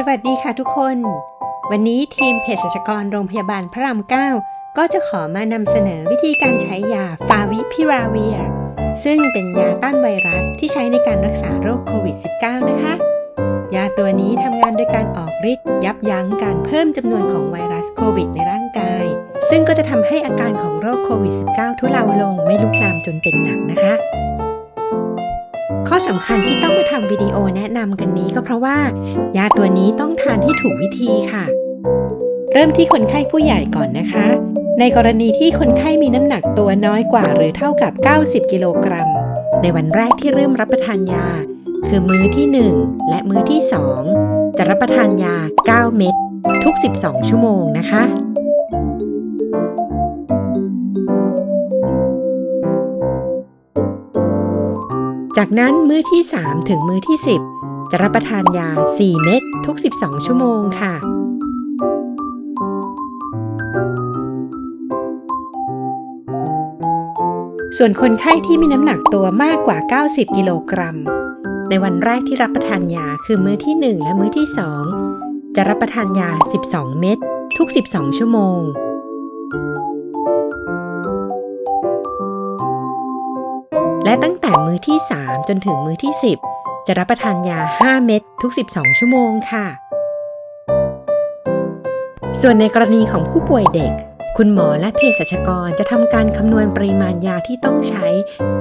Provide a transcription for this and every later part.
สวัสดีค่ะทุกคน วันนี้ทีมเภสัชกรโรงพยาบาลพระราม9ก็จะขอมานำเสนอวิธีการใช้ยาฟาวิพิราเวีย ซึ่งเป็นยาต้านไวรัสที่ใช้ในการรักษาโรคโควิด -19 นะคะ ยาตัวนี้ทำงานโดยการออกฤทธิ์ยับยั้งการเพิ่มจำนวนของไวรัสโควิดในร่างกาย ซึ่งก็จะทำให้อาการของโรคโควิด -19 ทุเลาลงไม่ลุกลามจนเป็นหนักนะคะ ข้อสำคัญที่ต้องมาทำวิดีโอแนะนำกันนี้ก็เพราะว่า ยาตัวนี้ต้องทานให้ถูกวิธีค่ะ เริ่มที่คนไข้ผู้ใหญ่ก่อนนะคะ ในกรณีที่คนไข้มีน้ำหนักตัวน้อยกว่าหรือเท่ากับ 90 กิโลกรัม ในวันแรกที่เริ่มรับประทานยา คือมื้อที่ 1 และมื้อที่ 2 จะรับประทานยา 9 เม็ดทุก 12 ชั่วโมงนะคะ จากนั้นมื้อที่ 3 ถึงมื้อที่ 10 จะรับประทานยา 4 เม็ดทุก 12 ชั่วโมงค่ะ ส่วนคนไข้ที่มีน้ำหนักตัวมากกว่า 90 กิโลกรัม ในวันแรกที่รับประทานยาคือมื้อที่ 1 และมื้อที่ 2 จะรับประทานยา 12 เม็ดทุก 12 ชั่วโมง และตั้งแต่มื้อที่ 3 จนถึงมื้อที่ 10 จะรับประทานยา 5 เม็ดทุก 12 ชั่วโมงค่ะ ส่วนในกรณีของผู้ป่วยเด็ก คุณหมอและเภสัชกรจะทำการคำนวณปริมาณยาที่ต้องใช้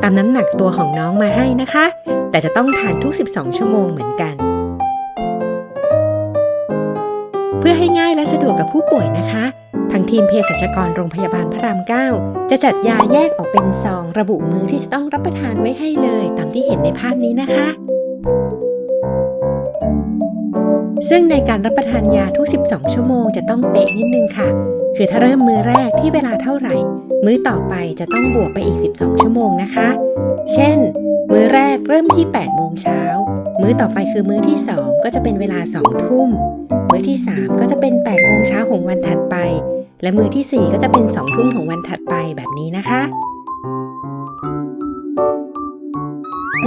ตามน้ำหนักตัวของน้องมาให้นะคะ แต่จะต้องทานทุก 12 ชั่วโมงเหมือนกัน เพื่อให้ง่ายและสะดวกกับผู้ป่วยนะคะ ทางทีมเภสัชกรโรงพยาบาลพระราม 9 จะจัดยาแยกออกเป็นซอง ระบุมื้อที่จะต้องรับประทานไว้ให้เลย ตามที่เห็นในภาพนี้นะคะ ซึ่งในการรับประทานยาทุก 12 ชั่วโมงจะต้องเป๊ะนิดนึงค่ะ คือถ้าเริ่มมื้อแรกที่เวลาเท่าไหร่ มื้อต่อไปจะต้องบวกไปอีก 12 ชั่วโมงนะคะ เช่น มื้อแรกเริ่มที่ 8 โมงเช้า มื้อต่อไปคือมื้อที่ 2 ก็จะเป็นเวลา 2 ทุ่ม มื้อที่ 3 ก็จะเป็น 8 โมงเช้าของวันถัดไป และมือทีสี่ 4 ก็จะเป็น2ทุ่มของวันถัดไปแบบนี้นะคะ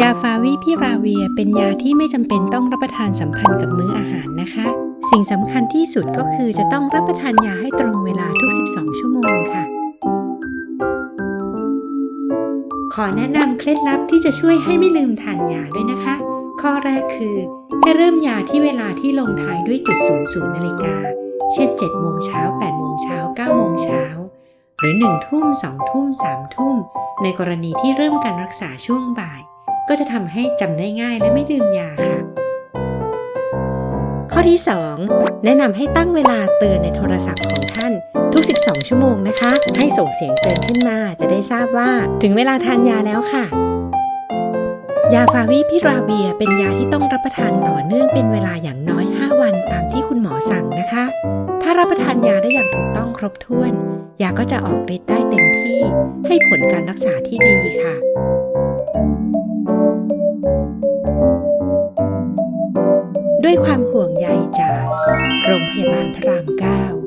ยาฟาวิพิราเวียเป็นยาที่ไม่จำเป็นต้องรับประทานสัมพันธ์กับมื้ออาหารนะคะ สิ่งสำคัญที่สุดก็คือจะต้องรับประทานยาให้ตรงเวลาทุก 12 ชั่วโมงค่ะ ขอแนะนำเคล็ดลับที่จะช่วยให้ไม่ลืมทานยาด้วยนะคะ ข้อแรกคือให้เริ่มยาที่เวลาที่ลงท้ายด้วยจุด00นาฬิกาเช่น7โมงเช้า8 หรือ1ทุ่ม2ทุ่ม3ทุ่ม ในกรณีที่เริ่มการรักษาช่วงบ่าย ก็จะทำให้จำได้ง่ายและไม่ลืมยาค่ะ ข้อที่ 2 แนะนำให้ตั้งเวลาเตือนในโทรศัพท์ของท่านทุก 12 ชั่วโมงนะคะ ให้ส่งเสียงเตือนขึ้นมาจะได้ทราบว่าถึงเวลาทานยาแล้วค่ะ ยาฟาวิพิราเวียเป็นยาที่ต้องรับประทานต่อเนื่องเป็นเวลาอย่างน้อย 5 วันตามที่คุณหมอสั่งนะคะ ถ้ารับประทานยาได้อย่างถูกต้องครบถ้วน ยาก็จะออกฤทธิ์ได้เต็มที่ให้ผลการรักษาที่ดีค่ะ ด้วยความห่วงใยจากโรงพยาบาลพระราม9